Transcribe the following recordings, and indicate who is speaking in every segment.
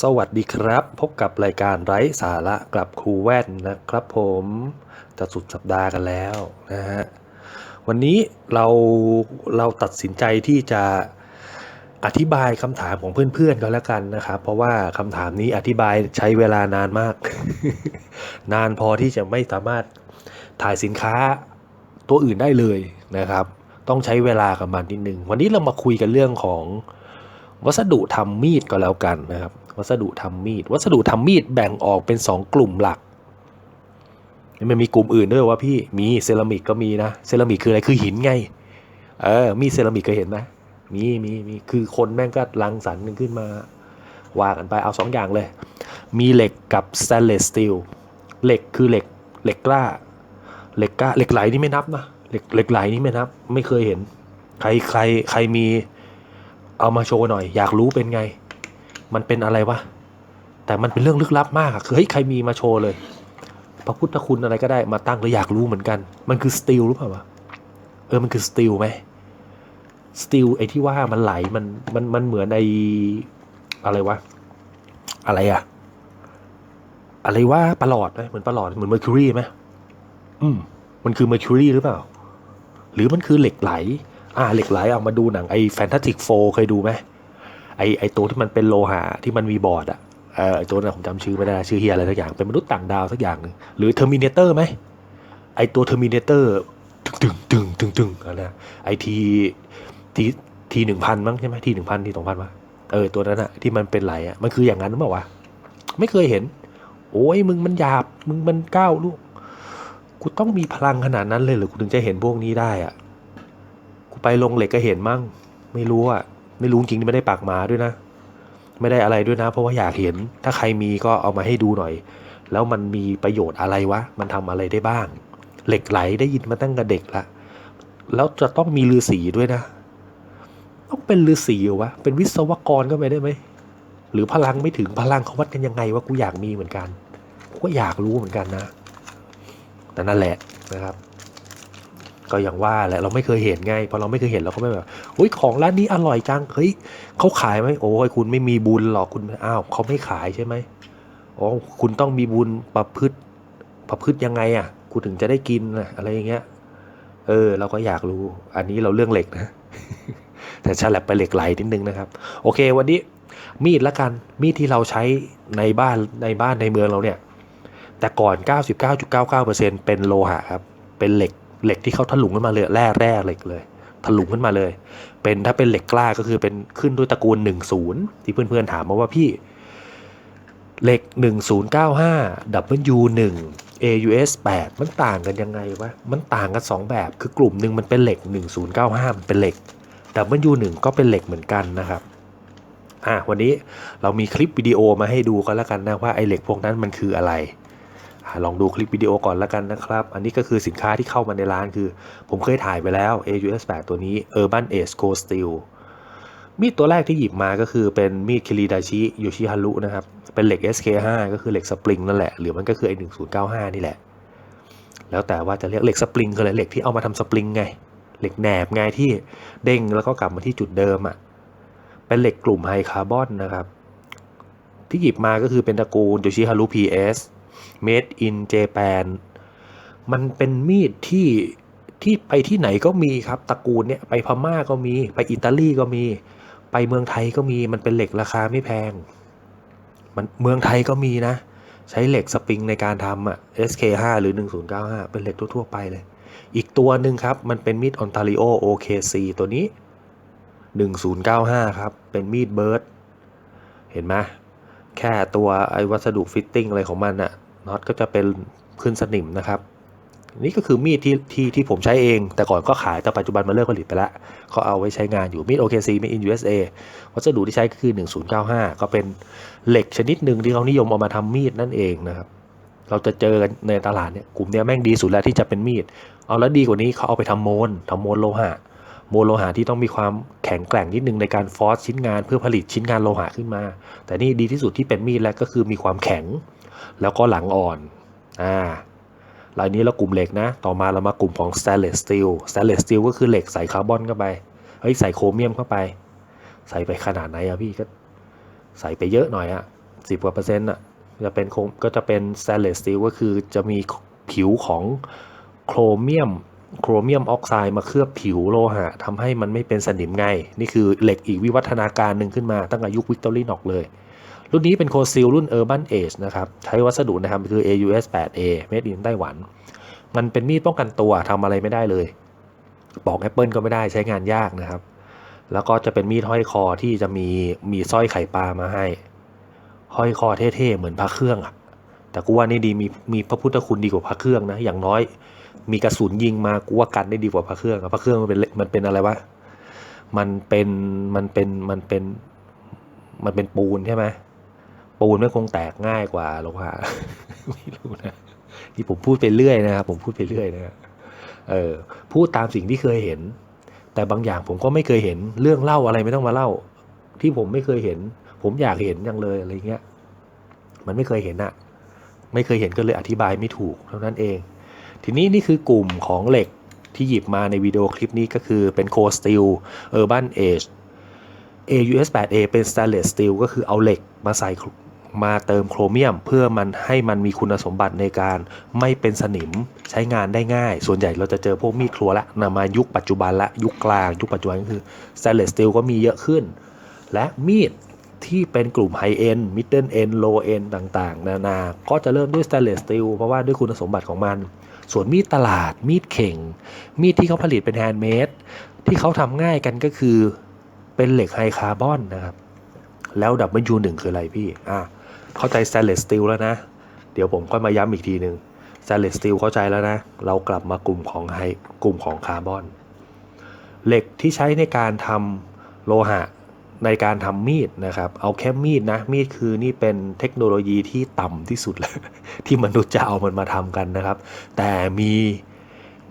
Speaker 1: สวัสดีครับ พบกับรายการไร้สาระกับครูแว่นนะครับผมจะสุดสัปดาห์กันแล้วนะฮะวันนี้เราเราตัดสินใจที่จะอธิบายคำถามของเพื่อนๆก็แล้วกันนะครับ เพราะว่าคำถามนี้อธิบายใช้เวลานานมาก นานพอที่จะไม่สามารถถ่ายสินค้าตัวอื่นได้เลยนะครับ ต้องใช้เวลากับมันนิดนึงวันนี้เรามาคุยกันเรื่องของวัสดุทำมีดก็แล้วกันนะครับ วัสดุทำมีด วัสดุทำมีดแบ่งออกเป็น 2 กลุ่มหลักมันมีกลุ่มอื่นด้วยว่าพี่มีเซรามิกก็มีนะเซรามิกคืออะไรคือหินไงเออมีเซรามิกเคยเห็นไหมมีมีมีคือคนแม่งก็รังสรรค์กันขึ้นมาว่ากันไปเอาสองอย่างเลย มีเหล็กกับสแตนเลสสตีลเหล็กคือเหล็กเหล็กกล้าเหล็กกล้าเหล็กไหลนี่ไม่นับนะเหล็กเหล็กไหลนี่ไม่นับ ไม่เคยเห็น ใครใครใครมีเอามาโชว์หน่อย อยากรู้เป็นไง มันเป็นอะไรวะ แต่มันเป็นเรื่องลึกลับมากอะคือเฮ้ยใครมีมาโชว์เลย พระพุทธคุณอะไรก็ได้มาตั้งเลยอยากรู้เหมือนกัน มันคือสตีลหรือเปล่าวะ เออ มันคือสตีลไหมสตีลไอ้ที่ว่ามันไหลมันมันมันเหมือนไออะไรวะ อะไรอะอะไรว่าประหลอดไหมเหมือนประหลอดเหมือนเมอร์คิวรีไหมอืม มันคือเมอร์คิวรีหรือเปล่า หรือมันคือเหล็กไหล อ่า เหล็กไหลเอามาดูหนังไอ้แฟนตาติกโฟเคยดูไหม ไอ้ไอ้ตัวที่มันเป็นโลหะที่มันมีบอร์ดอะเออตัวนั้นผมจำชื่อไม่ได้ชื่อเฮียอะไรสักอย่างเป็นมนุษย์ต่างดาวสักอย่างหรือเทอร์มินเตอร์ไหมไอ้ตัวเทอร์มินเตอร์ตึงตึงตึงตึงตึงอะไรนะไอทีทีทีหนึ่งพันมั้งใช่ไหมทีหนึ่งพันทีสองพันวะเออตัวนั้นอะที่มันเป็นไหลอะมันคืออย่างนั้นหรือเปล่าวะไม่เคยเห็น โอ้ยมึงมันหยาบมึงมันก้าวลูกกูต้องมีพลังขนาดนั้นเลยหรือกูถึงจะเห็นพวกนี้ได้อะกูไปลงเหล็กก็เห็นมั่ง ไม่รู้อะ ไม่รู้จริงไม่ได้ปากหมาด้วยนะ ไม่ได้อะไรด้วยนะ เพราะว่าอยากเห็น ถ้าใครมีก็เอามาให้ดูหน่อย แล้วมันมีประโยชน์อะไรวะ มันทำอะไรได้บ้าง เหล็กไหลได้ยินมาตั้งแต่เด็กละ แล้วจะต้องมีฤาษีด้วยนะ ต้องเป็นฤาษีวะ เป็นวิศวกรก็ไม่ได้ไหม หรือพลังไม่ถึงพลังเขาวัดกันยังไงวะ กูอยากมีเหมือนกัน กูก็อยากรู้เหมือนกันนะ แต่นั่นแหละนะครับ ก็อย่างว่าแหละเราไม่เคยเห็นไงพอเราไม่เคยเห็นเราก็ไม่แบบอุ้ยของร้านนี้อร่อยจังเฮ้ยเขาขายไหมโอ้ยคุณไม่มีบุญหรอกคุณอ้าวเขาไม่ขายใช่ไหมอ๋อคุณต้องมีบุญประพฤติประพฤติยังไงอะคุณถึงจะได้กินอะไรอย่างเงี้ย เออ เราก็อยากรู้ อันนี้เราเรื่องเหล็กนะ แต่ฉลับไปเหล็กไหลนิดนึงนะครับ โอเค วันนี้มีดละกันมีดที่เราใช้ในบ้านในบ้านในเมืองเราเนี่ย แต่ก่อน 99.99%เป็นโลหะครับ เป็นเหล็ก เหล็กที่เขาถลุงขึ้นมาเลยแร่แร่เหล็กเลย ถลุงขึ้นมาเลย เป็นถ้าเป็นเหล็กกล้าก็คือเป็นขึ้นด้วยตระกูล 10 ที่เพื่อนๆถามมาว่าพี่เหล็ก 1095 W1 AUS 8 มันต่างกันยังไงวะ มันต่างกัน 2 แบบ คือกลุ่มหนึ่งมันเป็นเหล็ก 1095 มันเป็นเหล็ก W1 ก็เป็นเหล็กเหมือนกันนะครับ อะวันนี้เรามีคลิปวิดีโอมาให้ดูกันแล้วกันนะว่าไอเหล็กพวกนั้นมันคืออะไร ลองดูคลิปวิดีโอก่อนแล้วกันนะครับ อันนี้ก็คือสินค้าที่เข้ามาในร้านคือ ผมเคยถ่ายไปแล้ว AUS 8ตัวนี้ Urban Ace Go Steel มีดตัวแรกที่หยิบมาก็คือเป็นมีดคิริดาชิโยชิฮารุนะครับ เป็นเหล็ก SK5 ก็คือเหล็กสปริงนั่นแหละ หรือมันก็คือไอ1095 นี่แหละ แล้วแต่ว่าจะเรียกเหล็กสปริงคืออะไรเหล็กที่เอามาทำสปริงไง เหล็กแหนบไงที่เด้งแล้วก็กลับมาที่จุดเดิมอะ เป็นเหล็กกลุ่มไฮคาร์บอนนะครับ ที่หยิบมาก็คือเป็นตระกูลโยชิฮารุ PS Made in Japan มันเป็นมีดที่ที่ไปที่ไหนก็มีครับตระกูลเนี้ยไปพม่าก็มี ไปอิตาลีก็มี ไปเมืองไทยก็มีมันเป็นเหล็กราคาไม่แพง มันเมืองไทยก็มีนะ ใช้เหล็กสปริงในการทำอะ SK5 หรือ 1095 เป็นเหล็กทั่วๆไปเลย อีกตัวหนึ่งครับ มันเป็นมีด Ontario OKC ตัวนี้ 1095 ครับ เป็นมีดเบิร์ดเห็นไหมแค่ตัวไอ้วัสดุฟิตติ้งอะไรของมันอะ น็อตก็จะเป็นขึ้นสนิมนะครับ นี่ก็คือมีดที่ที่ที่ผมใช้เอง แต่ก่อนก็ขายแต่ปัจจุบันมาเลิกผลิตไปแล้วเขาเอาไว้ใช้งานอยู่มีด OKC Made in USA วัสดุที่ใช้ก็คือ 1095 ก็เป็นเหล็กชนิดหนึ่งที่เขานิยมเอามาทำมีดนั่นเองนะครับ เราจะเจอกันในตลาดเนี่ยกลุ่มเนี้ยแม่งดีสุดแล้วที่จะเป็นมีด เอาแล้วดีกว่านี้เขาเอาไปทำโมลทำโมลโลหะโมโลหะที่ต้องมีความแข็งแกร่งนิดนึงในการฟอสชิ้นงานเพื่อผลิตชิ้นงานโลหะขึ้นมา แต่นี่ดีที่สุดที่เป็นมีดแล้วก็คือมีความแข็ง แล้วก็หลังอ่อนอ่ารายนี้เรากลุ่มเหล็กนะ ต่อมาเรามากลุ่มของ stainless steel stainless steel ก็คือเหล็กใส่คาร์บอนเข้าไป เฮ้ย ใส่โครเมียมเข้าไป ใส่ไปขนาดไหนอะพี่ก็ใส่ไปเยอะหน่อยอะสิบกว่าเปอร์เซ็นต์อะจะเป็นโครก็จะเป็น stainless steel ก็คือจะมีผิวของโครเมียม โครเมียมออกไซด์มาเคลือบผิวโลหะทำให้มันไม่เป็นสนิมไง นี่คือเหล็กอีกวิวัฒนาการหนึ่งขึ้นมาตั้งแต่ยุควิกตอรีนอกเลย รุ่นนี้เป็นโคซิลรุ่น Urban Age นะครับ ใช้วัสดุนะครับคือ AUS 8A made in ไต้หวัน มันเป็นมีดป้องกันตัวทำอะไรไม่ได้เลย บอก Apple ก็ไม่ได้ใช้งานยากนะครับ แล้วก็จะเป็นมีดห้อยคอที่จะมีมีสร้อยไข่ปลามาให้ ห้อยคอเท่ๆ เหมือนพระเครื่องอะแต่กูว่านี่ดีมีมีพระพุทธคุณดีกว่าพระเครื่องนะ อย่างน้อย มีกระสุนยิงมากูว่ากันได้ดีกว่าพระเครื่องอะพระเครื่องมันเป็นมันเป็นอะไรวะมันเป็นมันเป็นมันเป็นมันเป็นปูนใช่ไหม ปูนไม่คงแตกง่ายกว่าโลหะไม่รู้นะนี่ผมพูดไปเรื่อยนะครับผมพูดไปเรื่อยนะเออพูดตามสิ่งที่เคยเห็น แต่บางอย่างผมก็ไม่เคยเห็นเรื่องเล่าอะไรไม่ต้องมาเล่า ที่ผมไม่เคยเห็น ผมอยากเห็นจังเลยอะไรเงี้ยมันไม่เคยเห็นอะไม่เคยเห็นก็เลยอธิบายไม่ถูกเท่านั้นเอง ทีนี้นี่คือกลุ่มของเหล็กที่หยิบมาในวิดีโอคลิปนี้ก็คือเป็นโคสติล Urban Age AUS 8A เป็น stainless steel ก็คือเอาเหล็กมาใส่ มาเติมโครเมียม เพื่อมันให้มันมีคุณสมบัติในการไม่เป็นสนิมใช้งานได้ง่าย ส่วนใหญ่เราจะเจอพวกมีดครัวละนำมายุคปัจจุบันละยุคกลาง ยุคปัจจุบันก็คือ stainless steel ก็มีเยอะขึ้น และมีดที่เป็นกลุ่ม high end middle end low end ต่างๆ นานา ก็จะเริ่มด้วย stainless steel เพราะว่าด้วยคุณสมบัติของมัน ส่วนมีดตลาด มีดเข่ง มีดที่เขาผลิตเป็นแฮนด์เมดที่เขาทำง่ายกันก็คือเป็นเหล็กไฮคาร์บอนนะครับ แล้ว W1 คืออะไรพี่ อะ เข้าใจ stainless steel แล้วนะ เดี๋ยวผมก็มาย้ำอีกทีหนึ่ง stainless steel เข้าใจแล้วนะ เรากลับมากลุ่มของไฮกลุ่มของคาร์บอน เหล็กที่ใช้ในการทำโลหะในการทำมีดนะครับ เอาแค่มีดนะ มีดคือนี่เป็นเทคโนโลยีที่ต่ำที่สุดเลยที่มนุษย์จะเอามันมาทำกันนะครับ แต่มี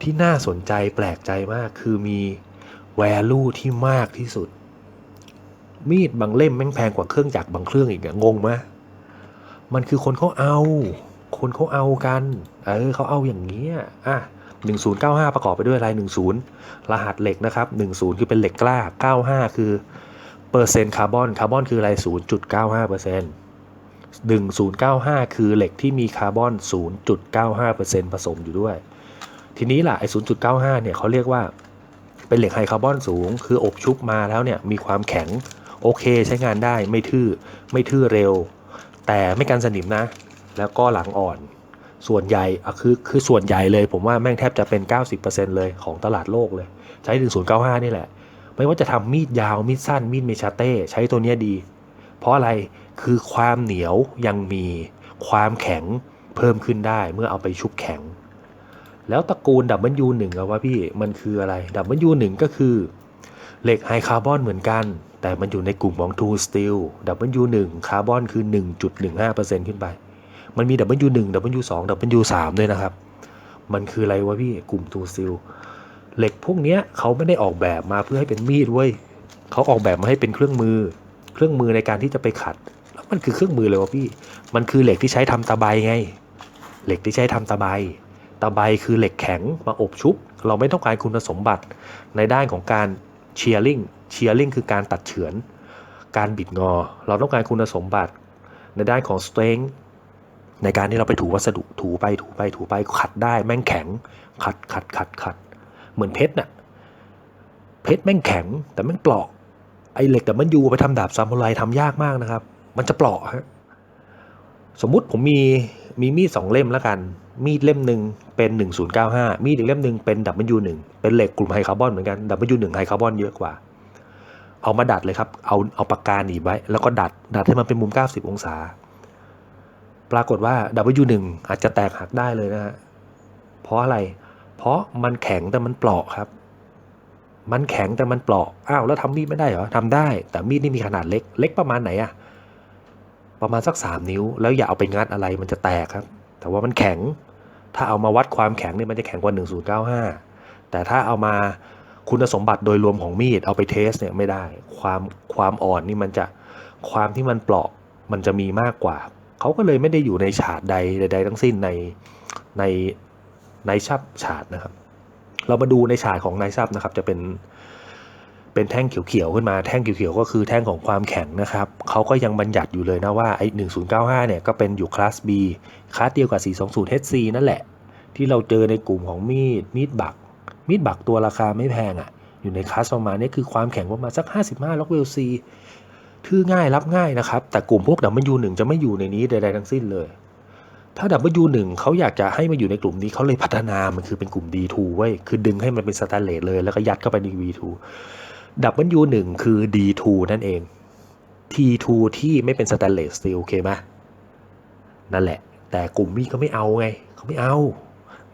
Speaker 1: ที่น่าสนใจแปลกใจมากคือมี value ที่มากที่สุด มีดบางเล่มแม่งแพงกว่าเครื่องจักรบางเครื่องอีกอะงงไหม มันคือคนเขาเอา คนเขาเอากัน เออเขาเอาอย่างเงี้ยอะ1095 ประกอบไปด้วยอะไร 10 รหัสเหล็กนะครับ 10 คือเป็นเหล็กกล้า 95 คือเปอร์เซ็นต์คาร์บอน คาร์บอนคืออะไร 0.95เปอร์เซ็นต์1095 คือเหล็กที่มีคาร์บอน 0.95เปอร์เซ็นต์ผสมอยู่ด้วย ทีนี้ล่ะ ไอ้ 0.95 เนี่ยเขาเรียกว่า เป็นเหล็กไฮคาร์บอนสูง คืออบชุบมาแล้วเนี่ย มีความแข็ง โอเคใช้งานได้ ไม่ทื่อ ไม่ทื่อเร็ว แต่ไม่กันสนิมนะ แล้วก็หลังอ่อน ส่วนใหญ่คือคือส่วนใหญ่เลย ผมว่าแม่งแทบจะเป็น 90%เลยของตลาดโลกเลย ใช้1095 นี่แหละ ไม่ว่าจะทำมีดยาว มีดสั้น มีดเมชาเต้ ใช้ตัวเนี้ยดี เพราะอะไรคือความเหนียวยังมีความแข็งเพิ่มขึ้นได้เมื่อเอาไปชุบแข็ง แล้วตระกูล W1 อะว่าพี่มันคืออะไร W1 ก็คือเหล็กไฮคาร์บอนเหมือนกัน แต่มันอยู่ในกลุ่มของ True Steel W1 คาร์บอนคือ 1.15%ขึ้นไป มันมี W1 W2 W3 ด้วยนะครับ มันคืออะไรวะพี่กลุ่ม True Steel เหล็กพวกเนี้ยเขาไม่ได้ออกแบบมาเพื่อให้เป็นมีดเว้ยเขาออกแบบมาให้เป็นเครื่องมือ เครื่องมือในการที่จะไปขัด แล้วมันคือเครื่องมือเลยวะพี่ มันคือเหล็กที่ใช้ทำตะไบไง เหล็กที่ใช้ทำตะไบตะไบคือเหล็กแข็งมาอบชุบ เราไม่ต้องการคุณสมบัติในด้านของการเชียร์ลิง เชียร์ลิงคือการตัดเฉือน การบิดงอ เราต้องการคุณสมบัติในด้านของ strength ในการที่เราไปถูวัสดุถูไปถูไปถูไปขัดได้แม่งแข็ง ขัดขัดขัดขัดเหมือนเพชรน่ะเพชรแม่งแข็งแต่แม่งเปราะไอเหล็กแต่มันยูไปทำดาบซามูไรทำยากมากนะครับ มันจะเปราะฮะสมมุติผมมีมีมีดสองเล่มแล้วกัน มีดเล่มหนึ่งเป็น 1095 มีดอีกเล่มหนึ่งเป็น W1 เป็นเหล็กกลุ่มไฮคาร์บอนเหมือนกัน W1 ไฮคาร์บอนเยอะกว่า เอามาดัดเลยครับ เอาเอาปากกาหนีบไว้ แล้วก็ดัด ดัดให้มันเป็นมุม 90 องศา ปรากฏว่า W1 อาจจะแตกหักได้เลยนะฮะ เพราะอะไร เพราะมันแข็งแต่มันเปราะครับ มันแข็งแต่มันเปราะ อ้าวแล้วทำมีดไม่ได้เหรอทำได้ แต่มีดนี่มีขนาดเล็ก เล็กประมาณไหนอะประมาณสัก 3 นิ้ว แล้วอย่าเอาไปงัดอะไรมันจะแตกครับ แต่ว่ามันแข็ง ถ้าเอามาวัดความแข็งเนี่ยมันจะแข็งกว่า 1095 แต่ถ้าเอามา คุณสมบัติโดยรวมของมีดเอาไปเทสเนี่ยไม่ได้ ความความอ่อนนี่มันจะความที่มันเปราะมันจะมีมากกว่า เขาก็เลยไม่ได้อยู่ในฉาดใดใดทั้งสิ้นในในในชับฉาดนะครับ เรามาดูในฉาดของนายซับนะครับ จะเป็นเป็นแท่งเขียวๆขึ้นมาแท่งเขียวๆก็คือแท่งของความแข็งนะครับเขาก็ยังบัญญัติอยู่เลยนะว่าไอ้1095เนี่ยก็เป็นอยู่คลาส B คลาสเดียวกับ 420 HC นั่นแหละ ที่เราเจอในกลุ่มของมีดมีดบัก มีดบักตัวราคาไม่แพงอะ่ะ อยู่ในคลาสประมาณนี้คือความแข็งประมาณสัก 55ล็อกเวลซีทื่อง่ายรับง่ายนะครับ แต่กลุ่มพวก W1 จะไม่อยู่ในนี้ใดๆทั้งสิ้นเลย ถ้า W1 เขาอยากจะให้มาอยู่ในกลุ่มนี้เขาเลยพัฒนามันคือเป็นกลุ่ม D2 เว้คือดึงให้มันเป็นสแตนเลสเลย แล้วก็ยัดเข้าไปใน V2 W1 คือ D2 นั่นเอง T2 ที่ไม่เป็นสแตนเลสสตีลโอเคไหมนั่นแหละ แต่กลุ่มมีก็ไม่เอาไงเขาไม่เอา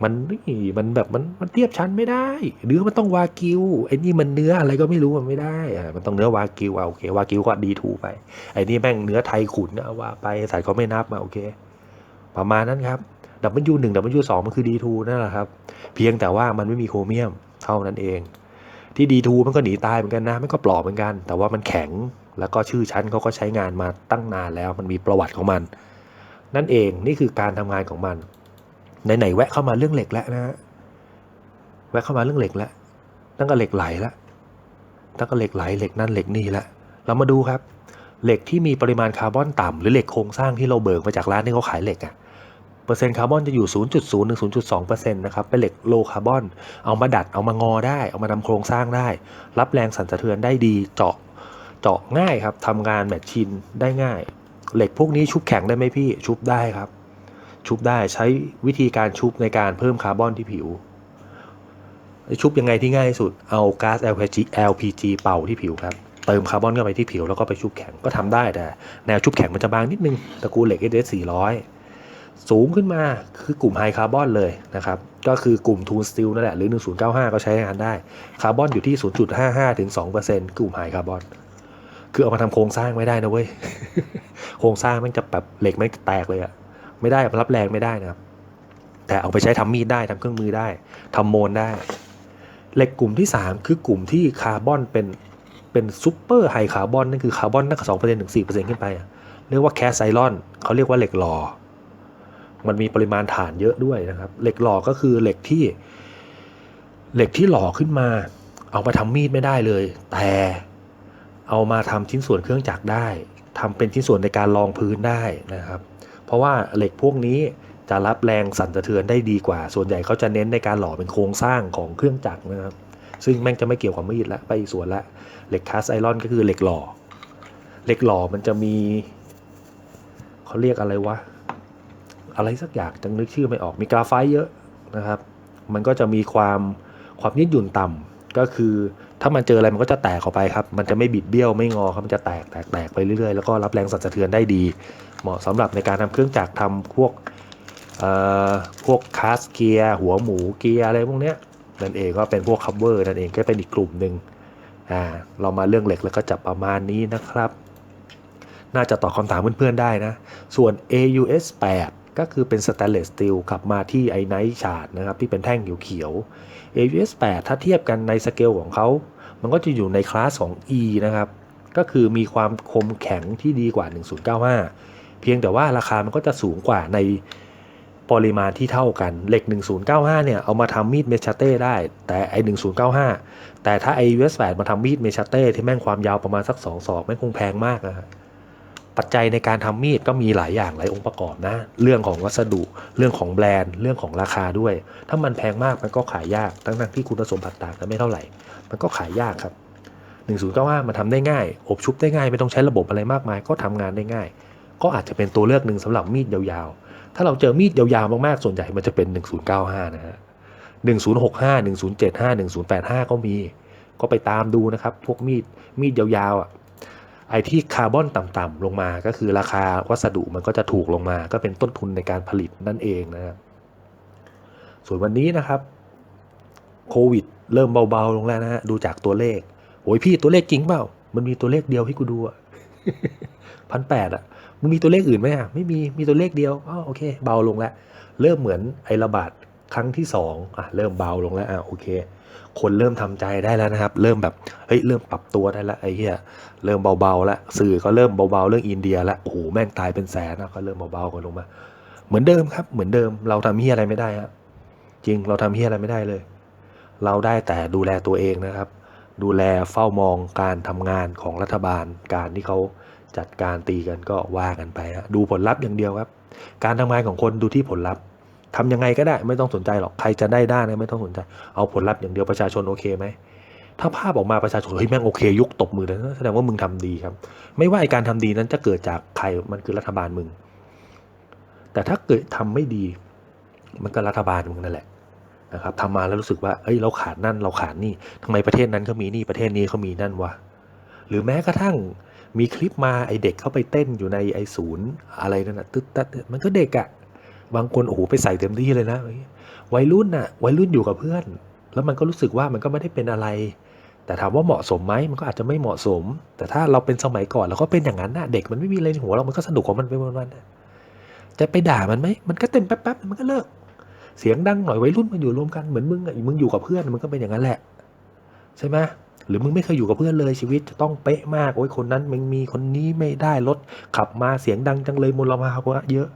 Speaker 1: มันนี่มันแบบมันมันเทียบชั้นไม่ได้ เนื้อมันต้องวากิวไอ้นี่มันเนื้ออะไรก็ไม่รู้มันไม่ได้อะมันต้องเนื้อวากิวเอาโอเควากิวก็ดีทูไปไอ้นี่แม่งเนื้อไทยขุนเอาว่าไปสายเขาไม่นับมาโอเค ประมาณนั้นครับดับเบิลยูหนึ่งดับเบิลยูสองมันคือดีทูนั่นแหละครับ เพียงแต่ว่ามันไม่มีโครเมียมเท่านั้นเอง ที่ดีทูมันก็หนีตายเหมือนกันนะมันก็ปลอบเหมือนกัน แต่ว่ามันแข็งแล้วก็ชื่อชั้นเขาก็ใช้งานมาตั้งนานแล้วมันมีประวัติของมัน นั่นเองนี่คือการทำงานของมัน ไหนๆแวะเข้ามาเรื่องเหล็กแล้วนะฮะแวะเข้ามาเรื่องเหล็กแล้วตั้งแต่เหล็กไหลแล้วตั้งแต่เหล็กไหลเหล็กนั่นเหล็กนี่แล้วเรามาดูครับ เหล็กที่มีปริมาณคาร์บอนต่ำหรือเหล็กโครงสร้างที่เราเบิกมาจากร้านที่เขาขายเหล็กอะเปอร์เซ็นต์คาร์บอนจะอยู่ 0.0ถึง0.2%นะครับ เป็นเหล็กโลคาร์บอน เอามาดัด เอามางอได้ เอามาทำโครงสร้างได้ รับแรงสั่นสะเทือนได้ดี เจาะ เจาะง่ายครับ ทำงานแมชชีนได้ง่าย เหล็กพวกนี้ชุบแข็งได้ไหมพี่ ชุบได้ครับ ชุบได้ใช้วิธีการชุบในการเพิ่มคาร์บอนที่ผิว ชุบยังไงที่ง่ายที่สุดเอาก๊าซ LPG LPG เป่าที่ผิวครับเติมคาร์บอนเข้าไปที่ผิวแล้วก็ไปชุบแข็งก็ทำได้แต่แนวชุบแข็งมันจะบางนิดนึงตระกูลเหล็ก SS 400 สูงขึ้นมาคือกลุ่มไฮคาร์บอนเลยนะครับก็คือกลุ่มทูนสตีลนั่นแหละหรือ 1095 ก็ใช้งานได้คาร์บอนอยู่ที่ 0.55ถึง2%กลุ่มไฮคาร์บอนคือเอามาทำโครงสร้างไม่ได้นะเว้ย โครงสร้างมันจะแบบเหล็กไม่แตกเลยอะ ไม่ได้รับแรงไม่ได้นะครับ แต่เอาไปใช้ทำมีดได้ทำเครื่องมือได้ทำโมนได้ เหล็กกลุ่มที่ 3 คือกลุ่มที่คาร์บอนเป็นเป็นซูเปอร์ไฮคาร์บอนนั่นคือคาร์บอนตั้งแต่สองเปอร์เซ็นต์ถึงสี่เปอร์เซ็นต์ขึ้นไป เรียกว่าแคสไซลอนเขาเรียกว่าเหล็กหล่อมันมีปริมาณฐานเยอะด้วยนะครับ เหล็กหล่อก็คือเหล็กที่ เหล็กที่หล่อขึ้นมา เอามาทำมีดไม่ได้เลย แต่เอามาทำชิ้นส่วนเครื่องจักรได้ทำเป็นชิ้นส่วนในการรองพื้นได้นะครับ เพราะว่าเหล็กพวกนี้จะรับแรงสั่นสะเทือนได้ดีกว่า ส่วนใหญ่เขาจะเน้นในการหล่อเป็นโครงสร้างของเครื่องจักรนะครับ ซึ่งแม่งจะไม่เกี่ยวกับมีดละไปอีกส่วนละ เหล็กคาสไอรอนก็คือเหล็กหล่อ เหล็กหล่อมันจะมีเขาเรียกอะไรวะ อะไรสักอย่างจังนึกชื่อไม่ออก มีกราไฟต์เยอะนะครับ มันก็จะมีความความยืดหยุ่นต่ำก็คือถ้ามันเจออะไรมันก็จะแตกออกไปครับ มันจะไม่บิดเบี้ยวไม่งอครับ มันจะแตกแตกแตกไปเรื่อยๆ แล้วก็รับแรงสั่นสะเทือนได้ดี เหมาะสำหรับในการทำเครื่องจักรทำพวกพวกคาสเกียร์หัวหมูเกียร์อะไรพวกเนี้ยนั่นเองก็เป็นพวกคัพเวอร์นั่นเองก็เป็นอีกกลุ่มหนึ่งอ่าเรามาเรื่องเหล็กแล้วก็จับประมาณนี้นะครับ น่าจะตอบคำถามเพื่อนๆได้นะ ส่วน AUS 8ก็คือเป็นสแตนเลสสตีลขับมาที่ไอไนท์ชาร์ดนะครับที่เป็นแท่งเขียวๆ AUS 8ถ้าเทียบกันในสเกลของเขา มันก็จะอยู่ในคลาสของ E นะครับ ก็คือมีความคมแข็งที่ดีกว่า 1095 เพียงแต่ว่าราคามันก็จะสูงกว่าในปริมาณที่เท่ากัน เหล็ก 1095 เนี่ย เอามาทำมีดเมชาเต้ได้ แต่ไอ1095 แต่ถ้าไอ US 8มาทำมีดเมชาเต้ที่แม่งความยาวประมาณสัก2ศอกแม่งคงแพงมากนะฮะปัจจัยในการทำมีดก็มีหลายอย่างหลายองค์ประกอบนะ เรื่องของวัสดุ เรื่องของแบรนด์ เรื่องของราคาด้วย ถ้ามันแพงมากมันก็ขายยาก ทั้งๆที่คุณสมบัติต่างกันไม่เท่าไหร่ มันก็ขายยากครับ 1095 มันทำได้ง่าย อบชุบได้ง่าย ไม่ต้องใช้ระบบอะไรมากมาย ก็ทำงานได้ง่าย ก็อาจจะเป็นตัวเลือกหนึ่งสำหรับมีดยาวๆ ถ้าเราเจอมีดยาวๆ มากๆ ส่วนใหญ่มันจะเป็น 1095 นะฮะ1065 1075 1085 ก็มี ก็ไปตามดูนะครับ พวกมีดมีดยาวๆอะไอ้ที่คาร์บอนต่ำๆลงมา ก็คือราคาวัสดุมันก็จะถูกลงมา ก็เป็นต้นทุนในการผลิตนั่นเองนะครับส่วนวันนี้นะครับโควิดเริ่มเบาๆลงแล้วนะฮะดูจากตัวเลขโอ้ยพี่ตัวเลขจริงเปล่า มันมีตัวเลขเดียวให้กูดูอะพันแปดอะ มึงมีตัวเลขอื่นไหมอะไม่มีมีตัวเลขเดียวอ๋อโอเค เบาลงแล้วเริ่มเหมือนไอระบาดครั้งที่สองอะเริ่มเบาลงแล้วอะโอเค คนเริ่มทำใจได้แล้วนะครับ เริ่มแบบเฮ้ยเริ่มปรับตัวได้แล้วไอ้เหี้ยเริ่มเบาๆแล้วสื่อก็เริ่มเบาๆเรื่องอินเดียแล้วโอ้โหแม่งตายเป็นแสนนะก็เริ่มเบาๆกันลงมา เหมือนเดิมครับ เหมือนเดิมเราทำเหี้ยอะไรไม่ได้ฮะจริงเราทำเหี้ยอะไรไม่ได้เลย เราได้แต่ดูแลตัวเองนะครับ ดูแลเฝ้ามองการทำงานของรัฐบาลการที่เขา จัดการตีกันก็ว่ากันไปฮะดูผลลัพธ์อย่างเดียวครับ การทำงานของคนดูที่ผลลัพธ์ทำยังไงก็ได้ไม่ต้องสนใจหรอกใครจะได้ด้านะไม่ต้องสนใจ เอาผลลัพธ์อย่างเดียวประชาชนโอเคไหมถ้าภาพออกมาประชาชนเฮ้ยแม่งโอเค ยุกตบมือเลยแสดงว่ามึงทำดีครับ ไม่ว่าไอการทำดีนั้นจะเกิดจากใครมันคือรัฐบาลมึง แต่ถ้าเกิดทำไม่ดี มันก็รัฐบาลมึงนั่นแหละนะครับทำมาแล้วรู้สึกว่าเอ้ยเราขาดนั่นเราขาดนี่ทำไมประเทศนั้นเขามีนี่ประเทศนี้เขามีนั่นวะหรือแม้กระทั่ง มีคลิปมาไอเด็กเข้าไปเต้นอยู่ในไอศูนย์อะไรนั่นนะตึ๊ดตัดมันก็เด็กอะ่ะบางคนโอ้โหไปใส่เต็มที่เลยนะวัยรุ่นน่ะวัยรุ่นอยู่กับเพื่อน แล้วมันก็รู้สึกว่ามันก็ไม่ได้เป็นอะไร แต่ถามว่าเหมาะสมไหมมันก็อาจจะไม่เหมาะสม แต่ถ้าเราเป็นสมัยก่อนเราก็เป็นอย่างนั้นน่ะเด็กมันไม่มีอะไรในหัวเรามันก็สนุกของมันไปวันๆน่ะจะไปด่ามันไหมมันก็เต้นแป๊บๆมันก็เลิก เสียงดังหน่อยวัยรุ่นมันอยู่รวมกันเหมือนมึงอะมึงอยู่กับเพื่อนมันก็เป็นอย่างนั้นแหละ ใช่ไหม หรือมึงไม่เคยอยู่กับเพื่อนเลยชีวิตจะต้องเป๊ะมากโอ้ยคนนั้นมึงมีคนนี้ไม่ได้รถขับมาเสียงดังจังเลยมลภาวะเยอะ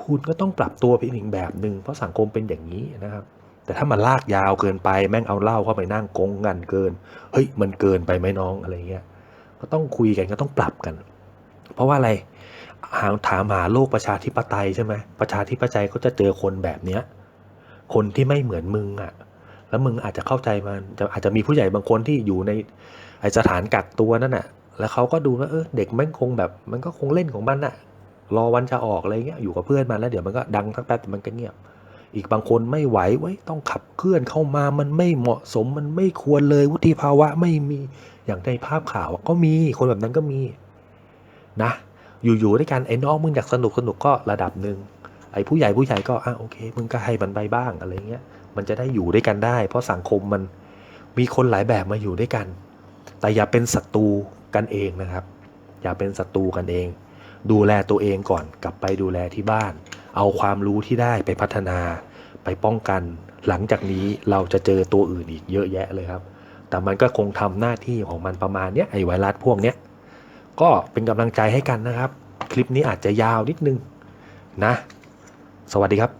Speaker 1: คุณก็ต้องปรับตัวไปอีกแบบหนึ่งเพราะสังคมเป็นอย่างนี้นะครับ แต่ถ้ามันลากยาวเกินไปแม่งเอาเหล้าเข้าไปนั่งกงกันเกิน เฮ้ยมันเกินไปไหมน้องอะไรเงี้ยก็ต้องคุยกันก็ต้องปรับกัน เพราะว่าอะไรหาถามหาโลกประชาธิปไตยใช่ไหมประชาธิปไตยก็จะเจอคนแบบเนี้ยคนที่ไม่เหมือนมึงอะ แล้วมึงอาจจะเข้าใจมันจะอาจจะมีผู้ใหญ่บางคนที่อยู่ในไอสถานกักตัวนั่นน่ะ แล้วเขาก็ดูว่าเออเด็กม่งคงแบบ มันก็คงเล่นของมันน่ะ รอวันจะออกอะไรเงี้ยอยู่กับเพื่อนมาแล้วเดี๋ยวมันก็ดังสักแป๊บแต่มันก็เงียบ อีกบางคนไม่ไหวไว้ยต้องขับเคลื่อนเข้ามามันไม่เหมาะสมมันไม่ควรเลยวุฒิภาวะไม่มีอย่างในภาพข่าวก็มีคนแบบนั้นก็มี นะ อยู่ๆด้วยกันไอ้น้องมึงอยากสนุกสนุกก็ระดับหนึ่งไอ้ผู้ใหญ่ผู้ใหญ่ก็อะโอเค มึงก็ให้มันไปบ้างอะไรเงี้ย มันจะได้อยู่ด้วยกันได้ เพราะสังคมมันมีคนหลายแบบมาอยู่ด้วยกัน แต่อย่าเป็นศัตรูกันเองนะครับ อย่าเป็นศัตรูกันเอง ดูแลตัวเองก่อนกลับไปดูแลที่บ้าน เอาความรู้ที่ได้ไปพัฒนา ไปป้องกัน หลังจากนี้เราจะเจอตัวอื่นอีกเยอะแยะเลยครับ แต่มันก็คงทำหน้าที่ของมันประมาณนี้ไอไวรัสพวกเนี้ยก็เป็นกำลังใจให้กันนะครับ คลิปนี้อาจจะยาวนิดนึงนะ สวัสดีครับ